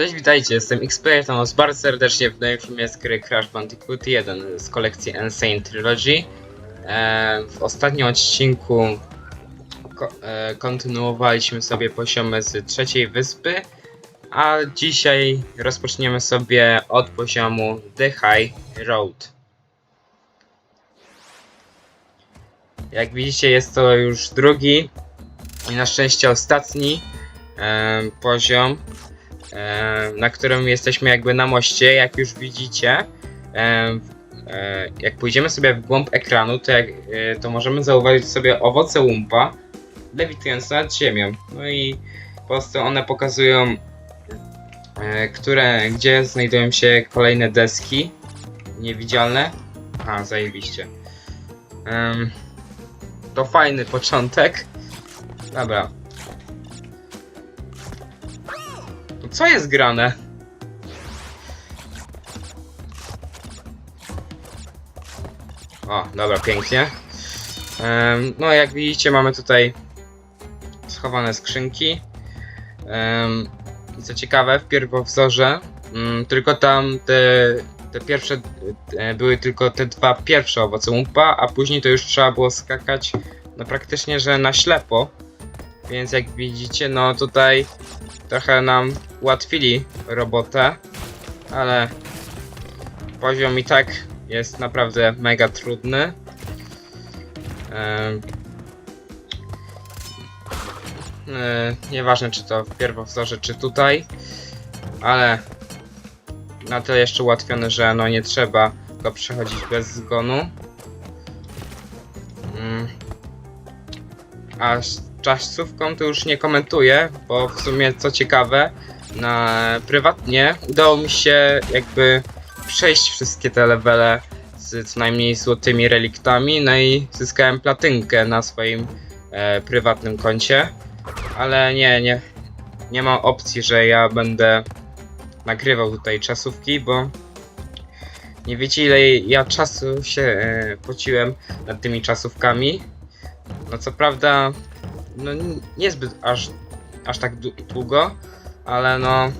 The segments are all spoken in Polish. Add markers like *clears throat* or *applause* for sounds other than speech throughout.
Cześć, witajcie, jestem Xplayer, witam was bardzo serdecznie w nowym filmie z gry Crash Bandicoot 1 z kolekcji Insane Trilogy. E, w ostatnim odcinku ko e, kontynuowaliśmy sobie poziomy z trzeciej wyspy, a dzisiaj rozpoczniemy sobie od poziomu The High Road. Jak widzicie jest to już drugi i na szczęście ostatni e, poziom na którym jesteśmy jakby na moście, jak już widzicie. E, jak pójdziemy sobie w głąb ekranu, to, jak, e, to możemy zauważyć sobie owoce łumpa lewitujące nad ziemią. No i po prostu one pokazują, e, które, gdzie znajdują się kolejne deski niewidzialne. A, zajebiście. To fajny początek. Dobra, Co jest grane? O, dobra, pięknie. Em, no, jak widzicie, mamy tutaj schowane skrzynki. I co ciekawe, w pierwowzorze mm, tylko tam te, te pierwsze e, były tylko te dwa pierwsze owoce łumpa, a później to już trzeba było skakać no praktycznie, że na ślepo. Więc jak widzicie, no tutaj trochę nam ułatwili robotę, ale poziom i tak jest naprawdę mega trudny. E, Nieważne czy to w pierwowzorze, czy tutaj, ale na tyle jeszcze ułatwione, że no nie trzeba go przechodzić bez zgonu. Mm. A z czasówką to już nie komentuję, bo w sumie co ciekawe, na prywatnie udało mi się jakby przejść wszystkie te levele z co najmniej złotymi reliktami, no i zyskałem platynkę na swoim e, prywatnym koncie, ale nie, nie, nie ma opcji, że ja będę nagrywał tutaj czasówki, bo nie wiecie ile ja czasu się e, pociłem nad tymi czasówkami. No co prawda, no niezbyt aż, aż tak dłu- długo, ale no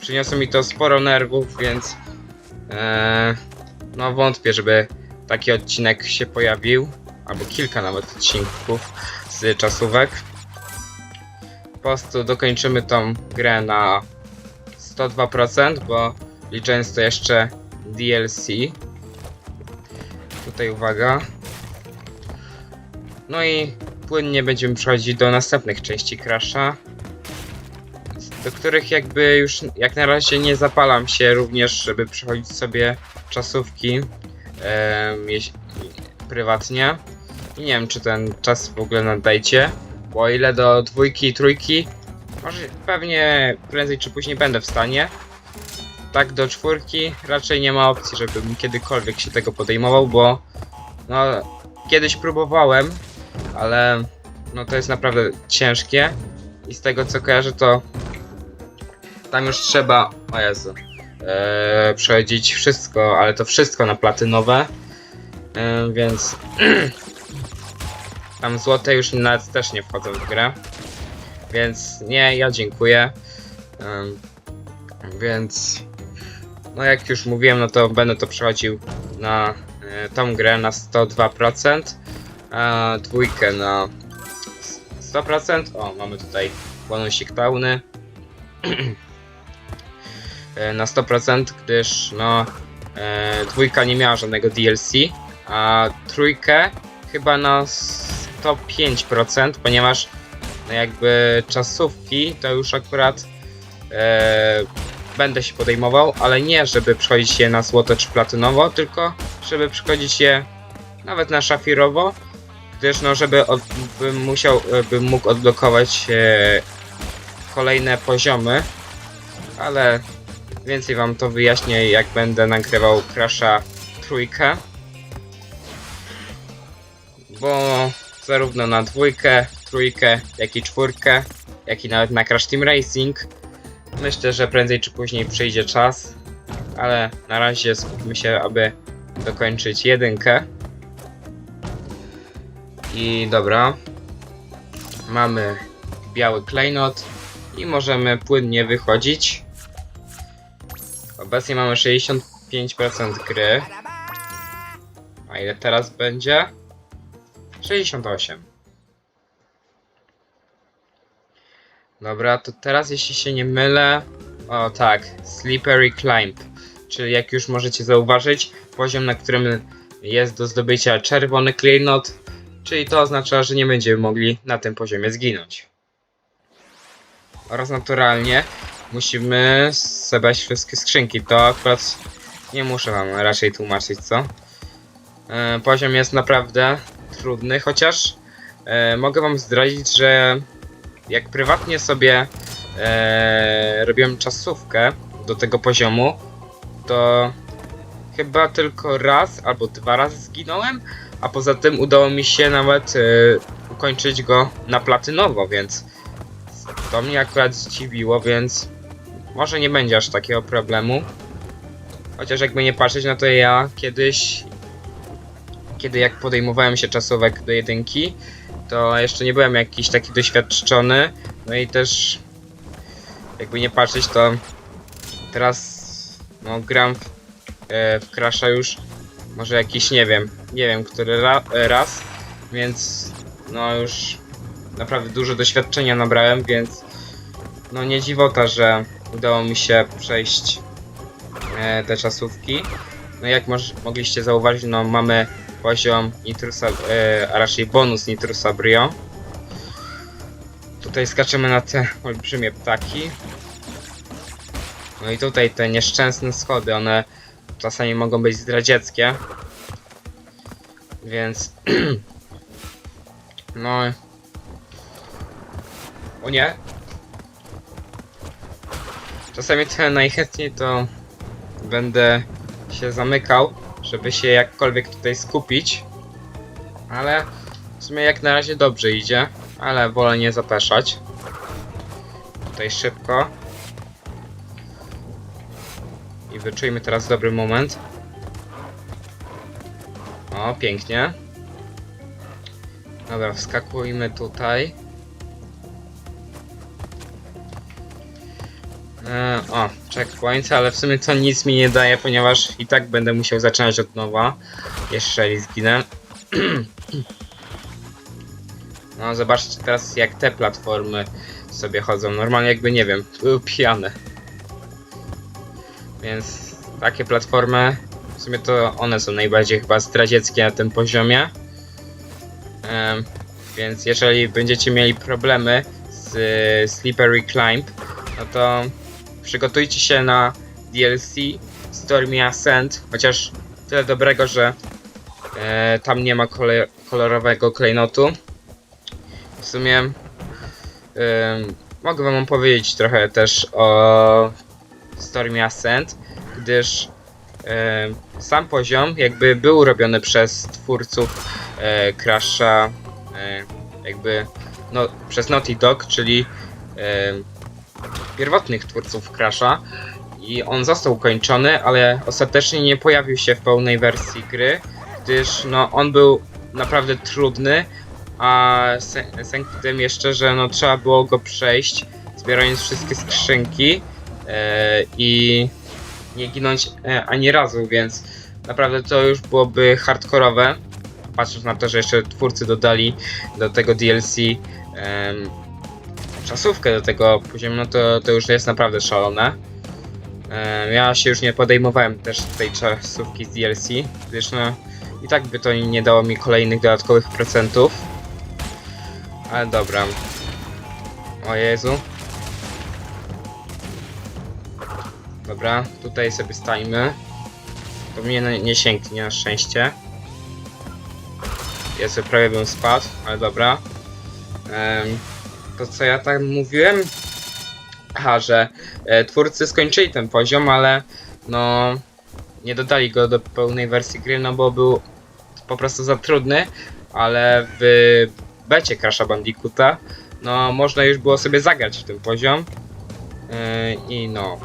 przyniosło mi to sporo nerwów, więc e, no wątpię, żeby taki odcinek się pojawił, albo kilka nawet odcinków z czasówek. Po prostu dokończymy tą grę na 102%, bo licząc to jeszcze DLC. Tutaj uwaga. No i płynnie będziemy przechodzić do następnych części Crasha, do których jakby już jak na razie nie zapalam się również, żeby przechodzić sobie czasówki jeś- prywatnie. I nie wiem, czy ten czas w ogóle nadajcie, bo ile do dwójki i trójki, może pewnie prędzej czy później będę w stanie. Tak do czwórki raczej nie ma opcji, żebym kiedykolwiek się tego podejmował, bo no kiedyś próbowałem, ale no to jest naprawdę ciężkie. I z tego co kojarzę to tam już trzeba, o Jezu, e, przechodzić wszystko, ale to wszystko na platynowe, e, więc *clears throat* tam złote już nawet też nie wchodzą w grę, więc nie, ja dziękuję, Em, więc no jak już mówiłem, no to będę to przechodził na tą grę na 102%, a dwójkę na 100%. O, mamy tutaj bonusik pełny. *clears throat* E, na 100%, gdyż no e, dwójka nie miała żadnego DLC, a trójkę chyba na 105%, ponieważ no jakby czasówki to już akurat e, będę się podejmował, ale nie żeby przechodzić je na złoto czy platynowo, tylko żeby przechodzić je nawet na szafirowo, gdyż no żeby od, bym musiał, e, bym mógł odblokować e, kolejne poziomy, ale więcej wam to wyjaśnię jak będę nagrywał Crasha trójkę, bo zarówno na dwójkę, trójkę, jak i czwórkę, jak i nawet na Crash Team Racing myślę, że prędzej czy później przyjdzie czas, ale na razie skupmy się, aby dokończyć jedynkę. I dobra. Mamy biały klejnot i możemy płynnie wychodzić. Obecnie mamy 65% gry. A ile teraz będzie? 68. Dobra, to teraz jeśli się nie mylę... O tak, Slippery Climb. Czyli jak już możecie zauważyć, poziom na którym jest do zdobycia czerwony klejnot, czyli to oznacza, że nie będziemy mogli na tym poziomie zginąć. Oraz naturalnie musimy zebrać wszystkie skrzynki. To akurat nie muszę wam raczej tłumaczyć, co? E, poziom jest naprawdę trudny, chociaż e, mogę wam zdradzić, że jak prywatnie sobie e, robiłem czasówkę do tego poziomu, to chyba tylko raz albo dwa razy zginąłem, a poza tym udało mi się nawet e, ukończyć go na platynowo, więc to mnie akurat zdziwiło, więc może nie będzie aż takiego problemu. Chociaż jakby nie patrzeć, no to ja kiedyś, kiedy jak podejmowałem się czasówek do jedynki, to jeszcze nie byłem jakiś taki doświadczony. No i też, jakby nie patrzeć, to teraz no, gram w, e, w Crasha już może jakiś, nie wiem, nie wiem, który ra, raz, więc no już naprawdę dużo doświadczenia nabrałem, więc no nie dziwota, że udało mi się przejść e, te czasówki. No jak mogliście zauważyć, no mamy poziom Nitrusa, e, a raczej bonus Nitrusa Brio. Tutaj skaczemy na te *laughs* olbrzymie ptaki. No i tutaj te nieszczęsne schody, one czasami mogą być zdradzieckie. Więc... *clears throat* no... O nie! Czasami to najchętniej to będę się zamykał, żeby się jakkolwiek tutaj skupić. Ale w sumie jak na razie dobrze idzie, ale wolę nie zapeszać. Tutaj szybko. I wyczujmy teraz dobry moment. O, pięknie. Dobra, wskakujmy tutaj. E, o, checkpoint, ale w sumie to nic mi nie daje, ponieważ i tak będę musiał zaczynać od nowa. Jeżeli zginę. *clears throat* No, zobaczcie teraz jak te platformy sobie chodzą. Normalnie jakby, nie wiem, były pijane. Więc takie platformy, w sumie to one są najbardziej chyba zdradzieckie na tym poziomie. Em, więc jeżeli będziecie mieli problemy z y, Slippery Climb, no to przygotujcie się na DLC Stormy Ascent, chociaż tyle dobrego, że e, tam nie ma kole, kolorowego klejnotu. W sumie em, mogę wam powiedzieć trochę też o Stormy Ascent, gdyż sam poziom jakby był robiony przez twórców e, Crasha, e, jakby no, przez Naughty Dog, czyli em, pierwotnych twórców Crasha i on został ukończony, ale ostatecznie nie pojawił się w pełnej wersji gry, gdyż no, on był naprawdę trudny, a sęk w tym jeszcze, że no, trzeba było go przejść, zbierając wszystkie skrzynki e, i nie ginąć e, ani razu, więc naprawdę to już byłoby hardkorowe, patrząc na to, że jeszcze twórcy dodali do tego DLC em, czasówkę do tego poziomu, no to, to już jest naprawdę szalone. E, ja się już nie podejmowałem też tej czasówki z DLC, gdyż no i tak by to nie dało mi kolejnych dodatkowych procentów. Ale dobra. O Jezu. Dobra, tutaj sobie stajmy. To mnie nie- nie sięgnie na szczęście. Jezu, prawie bym spadł, ale dobra. Em, to co ja tak mówiłem? Aha, że e, twórcy skończyli ten poziom, ale no nie dodali go do pełnej wersji gry, no bo był po prostu za trudny, ale w becie Crasha Bandicoota no można już było sobie zagrać w ten poziom e, i no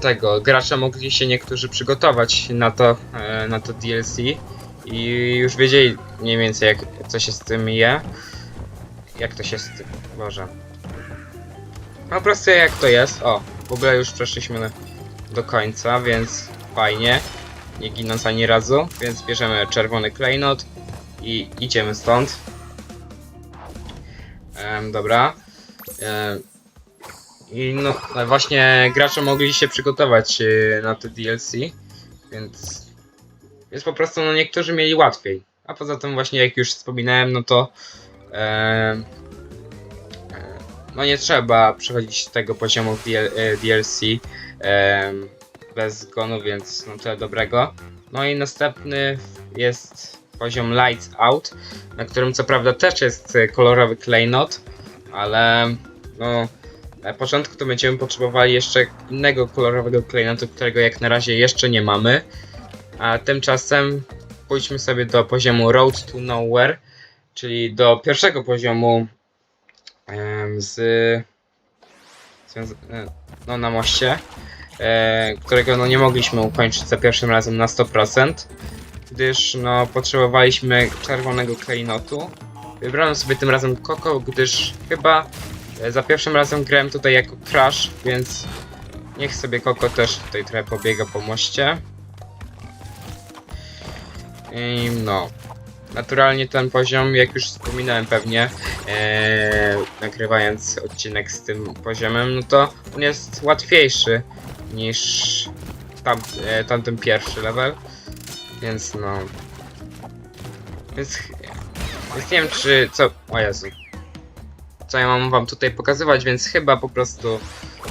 tego, gracze mogli się niektórzy przygotować na to, e, na to DLC i już wiedzieli mniej więcej jak, co się z tym je. Jak to się z tym, Boże. Po prostu jak to jest, o, w ogóle już przeszliśmy do końca, więc fajnie. Nie ginąc ani razu, więc bierzemy czerwony klejnot i idziemy stąd. Em, dobra. Em, I no właśnie gracze mogli się przygotować e, na te DLC, więc więc po prostu no niektórzy mieli łatwiej. A poza tym właśnie jak już wspominałem, no to e, no nie trzeba przechodzić tego poziomu w DL, e, DLC bez zgonu, więc no tyle dobrego. No i następny jest poziom Lights Out, na którym co prawda też jest e, kolorowy klejnot, ale no na początku to będziemy potrzebowali jeszcze innego kolorowego klejnotu, którego jak na razie jeszcze nie mamy. A tymczasem pójdźmy sobie do poziomu Road to Nowhere, czyli do pierwszego poziomu z, e, no, na moście, e, którego no, nie mogliśmy ukończyć za pierwszym razem na 100%, gdyż no, potrzebowaliśmy czerwonego klejnotu. Wybrałem sobie tym razem Koko, gdyż chyba za pierwszym razem grałem tutaj jako Crash, więc niech sobie Koko też tutaj trochę pobiega po moście. I no. Naturalnie ten poziom, jak już wspominałem pewnie, e, nagrywając odcinek z tym poziomem, no to on jest łatwiejszy niż tam, e, tamten pierwszy level. Więc no. Więc, więc nie wiem czy co. O Jezu. Co ja mam wam tutaj pokazywać, więc chyba po prostu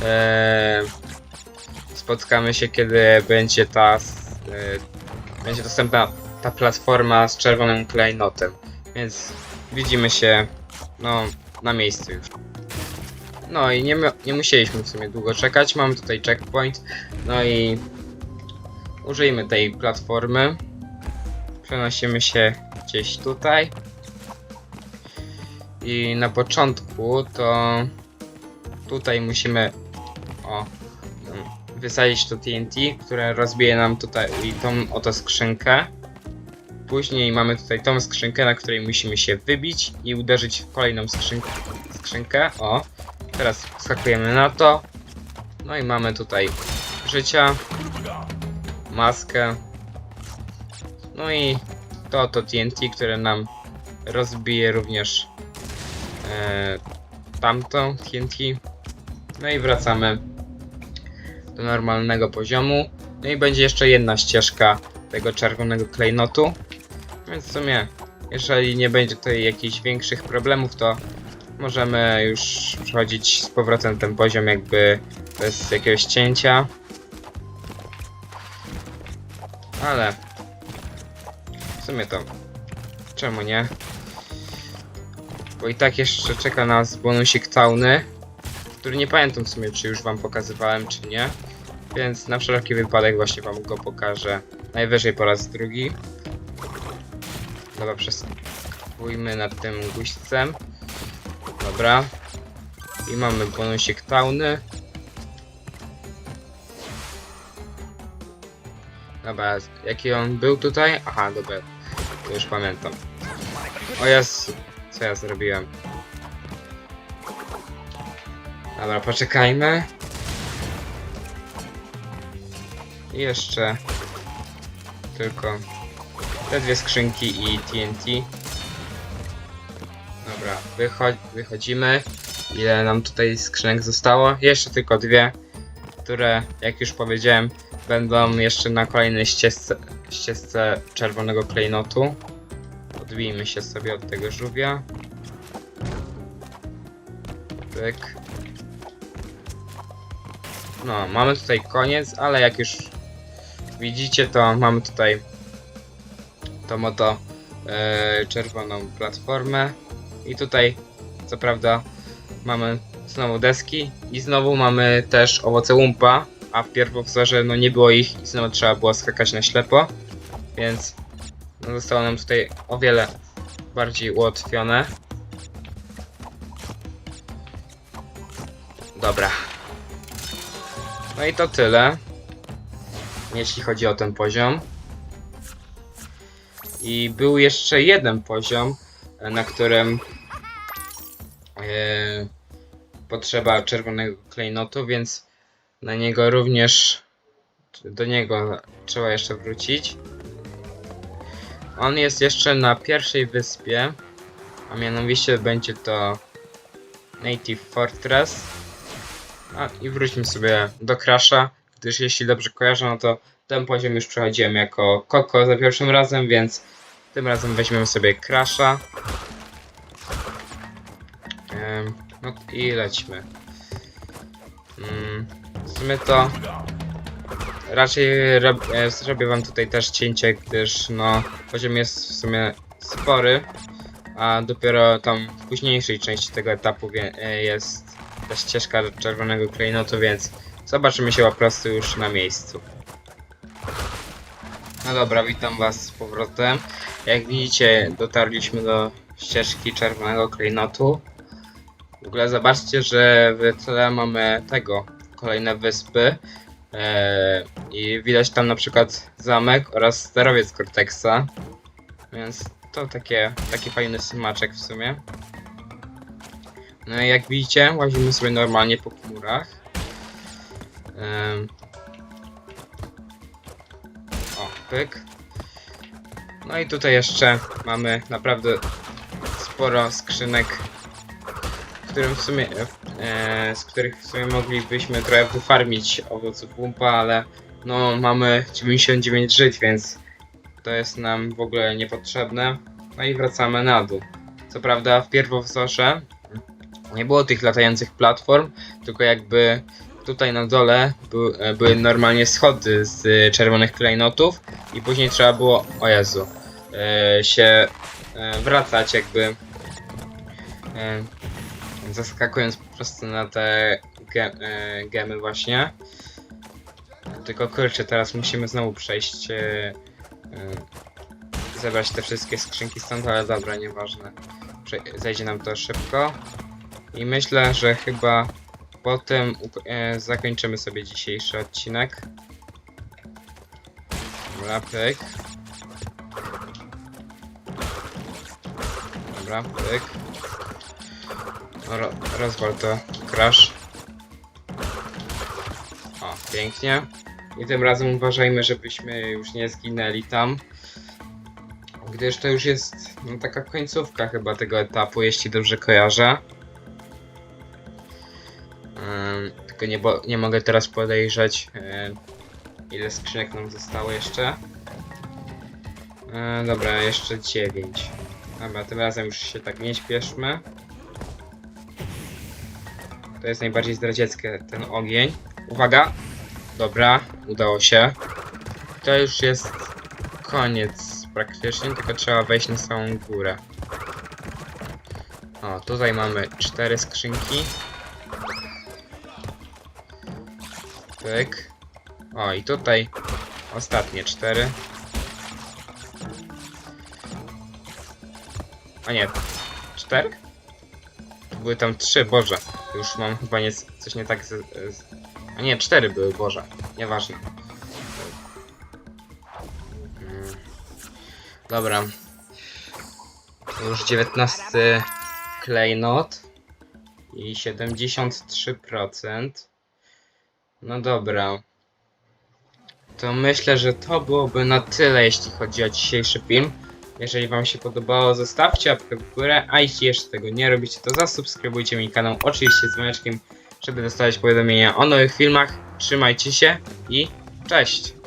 e, spotkamy się, kiedy będzie ta. E, będzie dostępna ta platforma z czerwonym klejnotem. Więc widzimy się no na miejscu już. No i nie, nie musieliśmy w sumie długo czekać. Mamy tutaj checkpoint. No i użyjmy tej platformy. Przenosimy się gdzieś tutaj. I na początku to tutaj musimy o wysadzić to TNT, które rozbije nam tutaj tą oto skrzynkę. Później mamy tutaj tą skrzynkę, na której musimy się wybić i uderzyć w kolejną skrzynkę. skrzynkę. O, teraz skakujemy na to. No i mamy tutaj życia, maskę. No i to to TNT, które nam rozbije również tamto TNT. No i wracamy do normalnego poziomu. No i będzie jeszcze jedna ścieżka tego czerwonego klejnotu. Więc w sumie, jeżeli nie będzie tutaj jakichś większych problemów, to możemy już przechodzić z powrotem ten poziom jakby bez jakiegoś cięcia. Ale w sumie to czemu nie? Bo i tak jeszcze czeka nas bonusik Tauny, który nie pamiętam w sumie czy już wam pokazywałem czy nie. Więc na wszelki wypadek właśnie wam go pokażę. Najwyżej po raz drugi. Dobra, przeskakujmy nad tym guźcem. Dobra. I mamy bonusik Tauny. Dobra, jaki on był tutaj? Aha, dobra. To już pamiętam. O Jezu, co ja zrobiłem? Dobra, poczekajmy. I jeszcze tylko te dwie skrzynki i TNT. Dobra, wycho wychodzimy. Ile nam tutaj skrzynek zostało? Jeszcze tylko dwie, które, jak już powiedziałem, będą jeszcze na kolejnej ścieżce, ścieżce czerwonego klejnotu. Odbijmy się sobie od tego żółwia. Pyk. No, mamy tutaj koniec, ale jak już widzicie, to mamy tutaj tą oto e, czerwoną platformę. I tutaj, co prawda, mamy znowu deski i znowu mamy też owoce łumpa, a w pierwowzorze no nie było ich i znowu trzeba było skakać na ślepo, więc zostało nam tutaj o wiele bardziej ułatwione. Dobra. No i to tyle, jeśli chodzi o ten poziom. I był jeszcze jeden poziom, na którym e, potrzeba czerwonego klejnotu, więc Na niego również. Do niego trzeba jeszcze wrócić. On jest jeszcze na pierwszej wyspie. A mianowicie będzie to Native Fortress. A i wróćmy sobie do Crasha, gdyż jeśli dobrze kojarzę, no to ten poziom już przechodziłem jako Koko za pierwszym razem, więc tym razem weźmiemy sobie Crasha. Em, no i lecimy. Mm, w sumie to raczej rob, e, zrobię wam tutaj też cięcie, gdyż no poziom jest w sumie spory, a dopiero tam w późniejszej części tego etapu e, jest ta ścieżka czerwonego klejnotu, więc zobaczymy się po prostu już na miejscu. No dobra, witam was z powrotem. Jak widzicie, dotarliśmy do ścieżki czerwonego klejnotu. W ogóle zobaczcie, że w tle mamy tego, kolejne wyspy. Eee, I widać tam na przykład zamek oraz sterowiec Cortexa. Więc to takie, taki fajny smaczek w sumie. No i jak widzicie, łazimy sobie normalnie po chmurach. O, pyk. No i tutaj jeszcze mamy naprawdę sporo skrzynek, w którym w sumie, e, z których w sumie moglibyśmy trochę wyfarmić owoców łumpa, ale no mamy 99 żyć, więc to jest nam w ogóle niepotrzebne. No i wracamy na dół. Co prawda w pierwowzorze nie było tych latających platform, tylko jakby tutaj na dole był, e, były normalnie schody z czerwonych klejnotów i później trzeba było, o Jezu, e, się wracać jakby zaskakując po prostu na te e, gemy właśnie. Tylko kurczę, teraz musimy znowu przejść, e, e, zebrać te wszystkie skrzynki stąd, ale dobra, nieważne. Prze- zejdzie nam to szybko. I myślę, że chyba po tym uko- e, zakończymy sobie dzisiejszy odcinek. Dobra, pyk. Dobra, pyk. Ro rozwal to, crash. O, pięknie. I tym razem uważajmy, żebyśmy już nie zginęli tam. Gdyż to już jest no, taka końcówka chyba tego etapu, jeśli dobrze kojarzę. Tylko nie, nie mogę teraz podejrzeć, ym, ile skrzynek nam zostało jeszcze. Yy, dobra, jeszcze 9. Dobra, tym razem już się tak nie śpieszmy. To jest najbardziej zdradzieckie, ten ogień. Uwaga! Dobra, udało się. To już jest koniec praktycznie, tylko trzeba wejść na samą górę. O, tutaj mamy cztery skrzynki. Pyk. O, i tutaj ostatnie cztery. A nie, cztery? Były tam trzy, Boże. Już mam chyba nie, coś nie tak z, z... A nie, cztery były, Boże. Nieważne. Mm. Dobra. Już 19 klejnot i 73%. No dobra. To myślę, że to byłoby na tyle, jeśli chodzi o dzisiejszy film. Jeżeli Wam się podobało, zostawcie łapkę w górę, a jeśli jeszcze tego nie robicie, to zasubskrybujcie mój kanał, oczywiście z dzwoneczkiem, żeby dostawać powiadomienia o nowych filmach. Trzymajcie się i cześć!